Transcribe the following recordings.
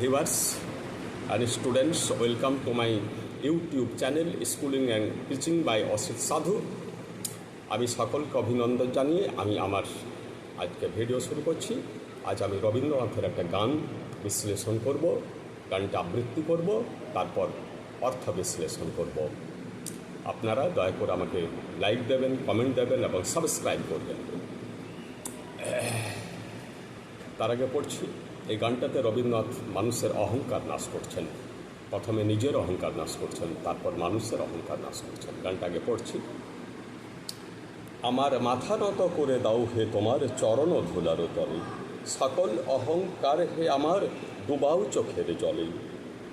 viewers and students welcome to my YouTube channel schooling and teaching by Asit Sadhu আমি সকলকে অভিনন্দন জানিয়ে আমি আমার আজকে ভিডিও শুরু করছি। আজ আমি রবীন্দ্রনাথের একটা গান বিশ্লেষণ করব, গানটা আবৃত্তি করব, তারপর অর্থ বিশ্লেষণ করব। আপনারা দয়া করে আমাকে লাইক দেবেন কমেন্ট দেবেন এবং সাবস্ক্রাইব করবেন। তার আগে পড়ছি। এই গানটাতে রবীন্দ্রনাথ মানুষের অহংকার নাশ করছেন। প্রথমে নিজের অহংকার নাশ করছেন, তারপর মানুষের অহংকার নাশ করছেন। গানটা আগে পড়ছি। আমার মাথা নত করে দাও হে তোমার চরণ ধুলার তলে সকল অহংকার হে আমার ডুবাও চোখের জলে।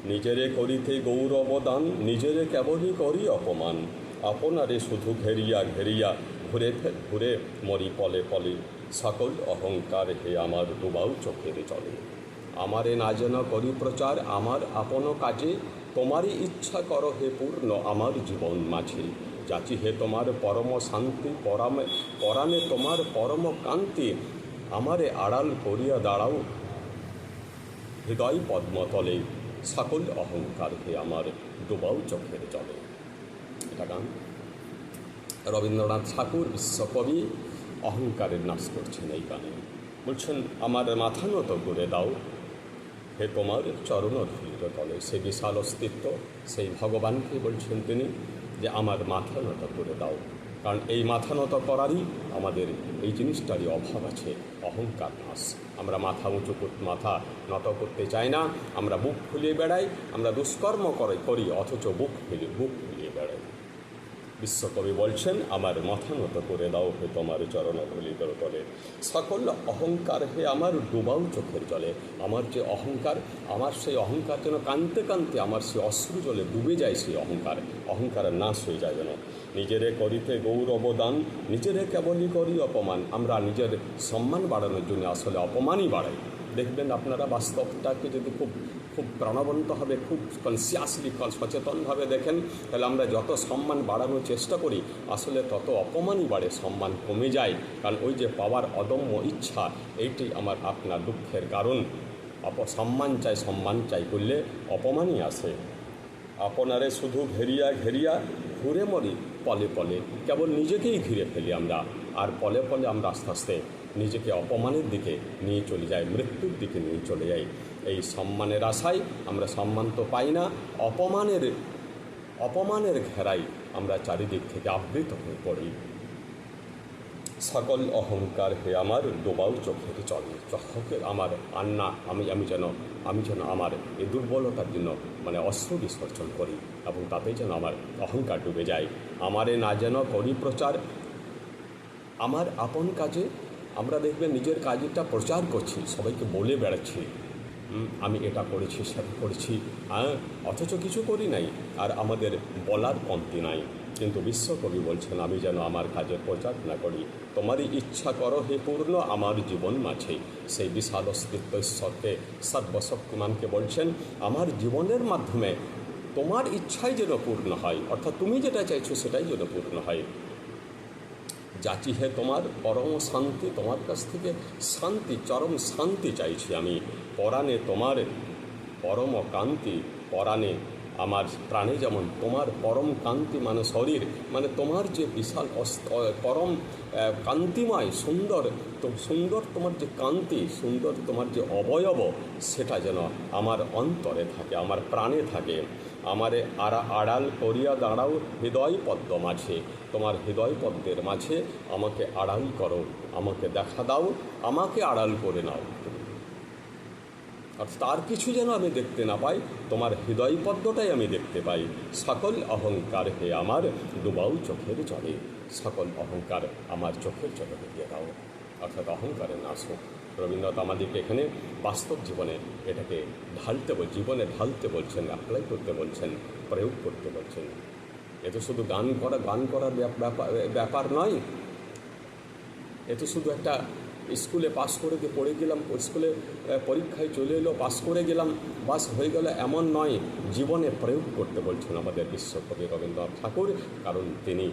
নিজেরে করিতে গৌরবদান নিজেরে কেবলই করি অপমান। আপনারে শুধু ঘেরিয়া ঘেরিয়া ঘুরে ঘুরে মরি পলে পলে। সকল অহংকার হে আমার ডুবাও চোখের জলে। আমারে না যেন করি প্রচার, আমার আপন কাজে তোমারই ইচ্ছা কর হে পূর্ণ আমার জীবন মাঝে। যাচি হে তোমার পরম শান্তি, পরামে পরাণে তোমার পরম কান্তি, আমারে আড়াল করিয়া দাঁড়াও হৃদয় পদ্মতলে সকল অহংকার হে আমার ডুবাও চোখের জলে। এটা গান। রবীন্দ্রনাথ ঠাকুর বিশ্বকবি অহংকারের নাশ করছেন এই গানে বলছেন, আমার মাথা নত করে দাও। হে তোমার চরণ তলে সে বিশাল অস্তিত্ব, সেই ভগবানকে বলছেন তিনি যে আমার মাথা নত করে দাও। কারণ এই মাথা নত করারই আমাদের এই জিনিসটারই অভাব আছে, অহংকার নাশ। আমরা মাথা উঁচু মাথা নত করতে চাই না। আমরা বুক ফুলিয়ে বেড়াই, আমরা দুষ্কর্ম করে করি, অথচ বুক ফুলিয়ে বুক বিশ্বকবি বলছেন, আমার মাথা নত করে দাও হে তোমার চরণ ধলিতর তলে সকল অহংকার হে আমার, ডুবাও চোখের জলে। আমার যে অহংকার, আমার সেই অহংকার যেন কানতে কানতে আমার সেই অশ্রু জলে ডুবে যায় সেই অহংকার। অহংকারের নাশ হয়ে যায় যেন। নিজেরে করিতে গৌর অবদান, নিজেরে কেবলই করি অপমান। আমরা নিজের সম্মান বাড়ানোর জন্য আসলে অপমানই বাড়াই। দেখবেন আপনারা বাস্তবটাকে যদি খুব খুব প্রাণবন্তভাবে খুব কনসিয়াসলি সচেতনভাবে দেখেন, তাহলে আমরা যত সম্মান বাড়ানোর চেষ্টা করি, আসলে তত অপমানই বাড়ে, সম্মান কমে যায়। কারণ ওই যে পাওয়ার অদম্য ইচ্ছা এইটি আমার আপনার দুঃখের কারণ। অপ, সম্মান চাই সম্মান চাই করলে অপমানই আসে। আপনারে শুধু ঘেরিয়া ঘেরিয়া ঘুরে মরি, পলে পলে। কেবল নিজেকেই ঘিরে ফেলি আমরা। আর পলে পলে আমরা আস্তে আস্তে নিজেকে অপমানের দিকে নিয়ে চলে যাই, মৃত্যুর দিকে নিয়ে চলে যাই। এই সম্মানের আশায় আমরা সম্মান তো পাই না, অপমানের অপমানের ঘেরাই আমরা চারিদিক থেকে আবৃত হয়ে পড়ি। সকল অহংকার হয়ে আমার, ডোবাও চোখের চলে চোখের আমার আন্না, আমি আমি যেন আমি যেন আমার এই দুর্বলতার জন্য মানে অস্ত্র বিসর্জন করি এবং তাতে যেন আমার অহংকার ডুবে যায়। আমারে না যেন করি প্রচার আমার আপন কাজে আমরা দেখবেন নিজের কাজটা প্রচার করছি, সবাইকে বলে বেড়াচ্ছি আমি এটা করেছি, সেটা করেছি হ্যাঁ অথচ কিছু করি নাই। আর আমাদের বলার কমতি নাই। কিন্তু বিশ্বকবি বলছেন, আমি যেন আমার কাজের প্রচার না করি, তোমারই ইচ্ছা করো হে পূর্ণ, আমার জীবন মাঝে। সেই বিশাল অস্তিত্ব ঈশ্বরকে সর্বশক্তিমানকে বলছেন, আমার জীবনের মাধ্যমে তোমার ইচ্ছাই যেন পূর্ণ হয়, অর্থাৎ তুমি যেটা চাইছো সেটাই যেন পূর্ণ হয়। যাচি হে তোমার, পরম শান্তি তোমার কাছ থেকে, শান্তি, চরম শান্তি চাইছি আমি। পরাণে তোমার পরম কান্তি পরাণে আমার প্রাণে যেমন তোমার পরম কান্তি মানে শরীর মানে তোমার যে বিশাল পরম কান্তিময়, সুন্দর, তো সুন্দর তোমার যে কান্তি, সুন্দর তোমার যে অবয়ব, সেটা যেন আমার অন্তরে থাকে, আমার প্রাণে থাকে। আমারে আড়া আড়াল করিয়া দাঁড়াও হৃদয় পদ্ম মাঝে, তোমার হৃদয় পদ্মের মাঝে আমাকে আড়াল করো, আমাকে দেখা দাও, আমাকে আড়াল করে নাও। আর তার কিছু যেন আমি দেখতে না পাই, তোমার হৃদয় পদ্মটাই আমি দেখতে পাই। সকল অহংকার হে আমার, ডুবাও চোখের জলে। সকল অহংকার আমার চোখের জলে দিয়ে দাও। অর্থাৎ অহংকারের নাশ হোক। রবীন্দ্রনাথ আমাদেরকে এখানে বাস্তব জীবনে এটাকে ঢালতে বল, জীবনে ঢালতে বলছেন অ্যাপ্লাই করতে বলছেন, প্রয়োগ করতে বলছেন। এ তো শুধু গান করা, গান করার ব্যাপ- ব্যাপার ব্যাপার নয়। এ তো শুধু একটা স্কুলে পাস করে দিয়ে পড়ে গেলাম, স্কুলে পরীক্ষায় চলে এলো পাস করে গেলাম, বাস হয়ে গেল এমন নয়, জীবনে প্রয়োগ করতে বলছেন আমাদের বিশ্বকবি রবীন্দ্রনাথ ঠাকুর, কারণ তিনি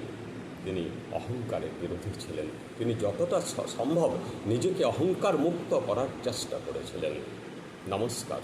তিনি অহংকারের বিরোধী ছিলেন। তিনি যতটা সম্ভব নিজেকে অহংকার মুক্ত করার চেষ্টা করেছিলেন। নমস্কার।